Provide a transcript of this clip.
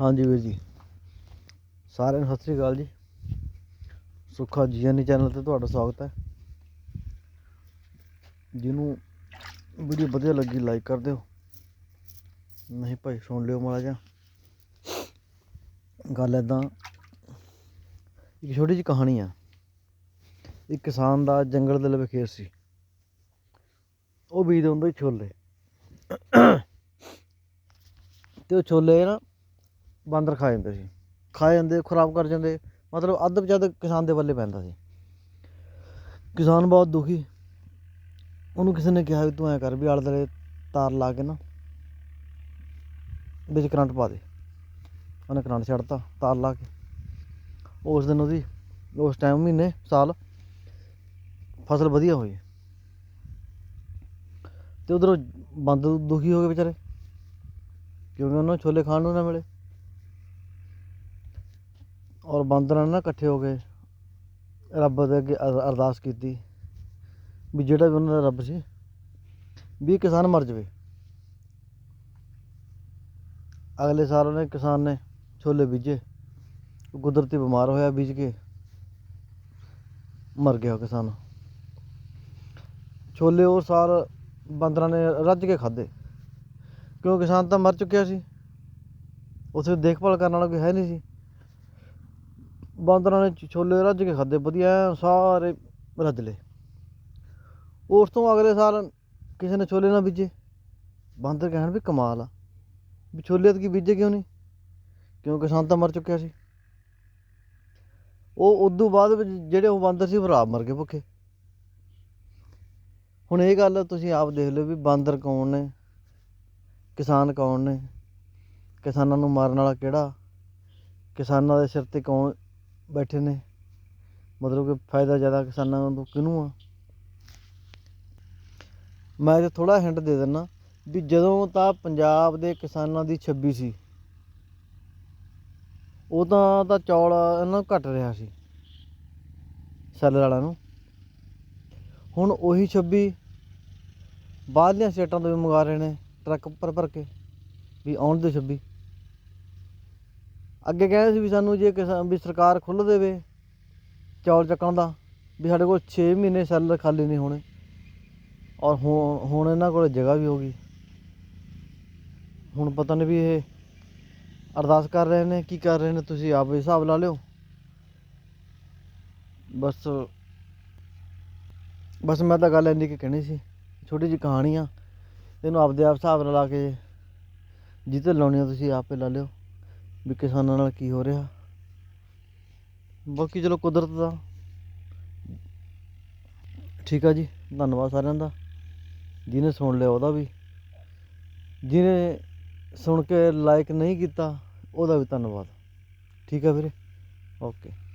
ਹਾਂਜੀ ਵੀਰ ਜੀ। ਸਾਰਿਆਂ ਨੂੰ ਸਤਿ ਸ੍ਰੀ ਅਕਾਲ ਜੀ। ਸੁੱਖਾ ਜੀਐਨ ਚੈਨਲ ਤੇ ਤੁਹਾਡਾ ਸਵਾਗਤ ਹੈ। ਜਿਹਨੂੰ ਵੀਡੀਓ ਵਧੀਆ ਲੱਗੀ, ਲਾਈਕ ਕਰ ਦਿਓ। ਨਹੀਂ ਭਾਈ, ਸੁਣ ਲਿਓ ਮਾੜਾ ਜਿਹਾ। ਗੱਲ ਐਦਾਂ ਇੱਕ ਛੋਟੀ ਜਿਹੀ ਕਹਾਣੀ ਆ। ਇੱਕ ਕਿਸਾਨ ਦਾ ਜੰਗਲ ਦੇ ਲਵੇ ਖੇਤ ਸੀ। ਉਹ ਬੀਜਦੇ ਹੁੰਦੇ ਸੀ ਛੋਲੇ। ਤੇ ਉਹ ਛੋਲੇ ਨਾ ਬਾਂਦਰ ਖਾ ਜਾਂਦੇ ਸੀ। ਖਾ ਜਾਂਦੇ, ਖਰਾਬ ਕਰ ਜਾਂਦੇ। ਮਤਲਬ ਅੱਧ ਬਜੱਦ ਕਿਸਾਨ ਦੇ ਵੱਲੇ ਪੈਂਦਾ ਸੀ। ਕਿਸਾਨ ਬਹੁਤ ਦੁਖੀ। ਉਹਨੂੰ ਕਿਸੇ ਨੇ ਕਿਹਾ ਵੀ ਤੂੰ ਐ ਕਰ ਵੀ ਆਲੇ ਦੁਆਲੇ ਤਾਰ ਲਾ ਕੇ ਨਾ ਵਿੱਚ ਕਰੰਟ ਪਾ ਦੇ। ਉਹਨੇ ਕਰੰਟ ਛੱਡਤਾ, ਤਾਰ ਲਾ ਕੇ। ਉਸ ਦਿਨ ਉਹਦੀ, ਉਸ ਟਾਈਮ ਮਹੀਨੇ, ਸਾਲ ਫਸਲ ਵਧੀਆ ਹੋਈ। ਤੇ ਉਧਰੋਂ ਬਾਂਦਰ ਦੁਖੀ ਹੋ ਗਏ ਵਿਚਾਰੇ। ਕਿਉਂਕਿ ਉਹਨਾਂ ਨੂੰ ਛੋਲੇ ਖਾਣ ਨੂੰ ਨਾ ਮਿਲੇ। ਔਰ ਬਾਂਦਰਾਂ ਨੇ ਨਾ ਇਕੱਠੇ ਹੋ ਕੇ ਰੱਬ ਦੇ ਅੱਗੇ ਅਰ- ਅਰਦਾਸ ਕੀਤੀ ਵੀ ਜਿਹੜਾ ਵੀ ਉਹਨਾਂ ਦਾ ਰੱਬ ਸੀ, ਵੀ ਇਹ ਕਿਸਾਨ ਮਰ ਜਾਵੇ। ਅਗਲੇ ਸਾਲ ਉਹਨੇ ਕਿਸਾਨ ਨੇ ਛੋਲੇ ਬੀਜੇ ਉਹ ਕੁਦਰਤੀ ਬਿਮਾਰ ਹੋਇਆ ਬੀਜ ਕੇ, ਮਰ ਗਿਆ ਉਹ ਕਿਸਾਨ। ਛੋਲੇ ਉਹ ਸਾਲ ਬਾਂਦਰਾਂ ਨੇ ਰੱਜ ਕੇ ਖਾਦੇ ਕਿਉਂ ਕਿਸਾਨ ਤਾਂ ਮਰ ਚੁੱਕਿਆ ਸੀ, ਉਥੇ ਦੇਖਭਾਲ ਕਰਨ ਵਾਲਾ ਕੋਈ ਹੈ ਨਹੀਂ ਸੀ। ਬਾਂਦਰਾਂ ਨੇ ਛੋਲੇ ਰੱਜ ਕੇ ਖਾਦੇ ਵਧੀਆ ਐਨ ਸਾਰੇ ਰੱਜ ਲਏ। ਉਸ ਤੋਂ ਅਗਲੇ ਸਾਲ ਕਿਸੇ ਨੇ ਛੋਲੇ ਨਾ ਬੀਜੇ। ਬਾਂਦਰ ਕਹਿਣ ਵੀ ਕਮਾਲ ਆ। ਵੀ ਛੋਲੇ ਐਤਕੀ ਬੀਜੇ ਕਿਉਂ ਨਹੀਂ? ਕਿਉਂ ਕਿਸਾਨ ਤਾਂ ਮਰ ਚੁੱਕਿਆ ਸੀ। ਉਹ ਉਦੋਂ ਬਾਅਦ ਵਿੱਚ ਜਿਹੜੇ ਉਹ ਬਾਂਦਰ ਸੀ, ਉਹ ਆਪ ਮਰ ਗਏ ਭੁੱਖੇ। ਹੁਣ ਇਹ ਗੱਲ ਤੁਸੀਂ ਆਪ ਦੇਖ ਲਓ ਵੀ ਬਾਂਦਰ ਕੌਣ ਨੇ? ਕਿਸਾਨ ਕੌਣ ਨੇ? ਕਿਸਾਨਾਂ ਨੂੰ ਮਾਰਨ ਵਾਲਾ ਕਿਹੜਾ? ਕਿਸਾਨਾਂ ਦੇ ਸਿਰ ਤੇ ਕੌਣ ਬੈਠੇ ਨੇ। ਮਤਲਬ ਕਿ ਫਾਇਦਾ ਜ਼ਿਆਦਾ ਕਿਸਾਨਾਂ ਨੂੰ ਕਿਹਨੂੰ ਆ? ਮੈਂ ਤੇ ਥੋੜਾ ਹਿੰਟ ਦੇ ਦਿੰਦਾ ਵੀ ਜਦੋਂ ਤਾਂ ਪੰਜਾਬ ਦੇ ਕਿਸਾਨਾਂ ਦੀ 26 ਸੀ ਉਦੋਂ ਤਾਂ ਚੌਲ ਇਹਨਾਂ ਨੂੰ ਘਟ ਰਿਹਾ ਸੀ ਸੈਲਰ ਵਾਲਿਆਂ ਨੂੰ। ਹੁਣ ਉਹੀ 26 ਬਾਹਰਲੀਆਂ ਸਟੇਟਾਂ ਤੋਂ ਵੀ ਮੰਗਾ ਰਹੇ ਨੇ, ਟਰੱਕ ਭਰ ਭਰ ਕੇ, ਵੀ ਆਉਣ ਦੇ 26 ਅੱਗੇ ਕਹਿੰਦੇ ਸੀ ਵੀ ਸਾਨੂੰ ਜੇ ਕਿਸਾਨ ਵੀ ਸਰਕਾਰ ਖੁੱਲ੍ਹ ਦੇਵੇ ਚੌਲ ਚੱਕਣ ਦਾ, ਵੀ ਸਾਡੇ ਕੋਲ 6 ਮਹੀਨੇ ਸੈਲਰ ਖਾਲੀ ਨਹੀਂ ਹੋਣੇ। ਔਰ ਹੁਣ ਹੁਣ ਇਹਨਾਂ ਕੋਲ ਜਗ੍ਹਾ ਵੀ ਹੋ ਗਈ। ਹੁਣ ਪਤਾ ਨਹੀਂ ਵੀ ਇਹ ਅਰਦਾਸ ਕਰ ਰਹੇ ਨੇ, ਕੀ ਕਰ ਰਹੇ ਨੇ, ਤੁਸੀਂ ਆਪ ਹਿਸਾਬ ਲਾ ਲਿਓ। ਬਸ ਬਸ ਮੈਂ ਤਾਂ ਗੱਲ ਇੰਨੀ ਕਿ ਕਹਿਣੀ ਸੀ। ਛੋਟੀ ਜਿਹੀ ਕਹਾਣੀ ਆ। ਇਹਨੂੰ ਆਪਦੇ ਆਪ ਹਿਸਾਬ ਨਾਲ ਲਾ ਕੇ ਜਿੱਤੇ ਲਾਉਣੀ ਆ ਤੁਸੀਂ, ਆਪੇ ਲਾ ਲਿਓ। ਵੀ ਕਿਸਾਨਾਂ ਨਾਲ ਕੀ ਹੋ ਰਿਹਾ। ਬਾਕੀ ਚਲੋ ਕੁਦਰਤ ਦਾ। ਠੀਕ ਆ ਜੀ, ਧੰਨਵਾਦ ਸਾਰਿਆਂ ਦਾ। ਜਿਹਨੇ ਸੁਣ ਲਿਆ ਉਹਦਾ ਵੀ। ਜਿਹਨੇ ਸੁਣ ਕੇ ਲਾਈਕ ਨਹੀਂ ਕੀਤਾ, ਉਹਦਾ ਵੀ ਧੰਨਵਾਦ। ਠੀਕ ਆ ਵੀਰੇ? ਓਕੇ।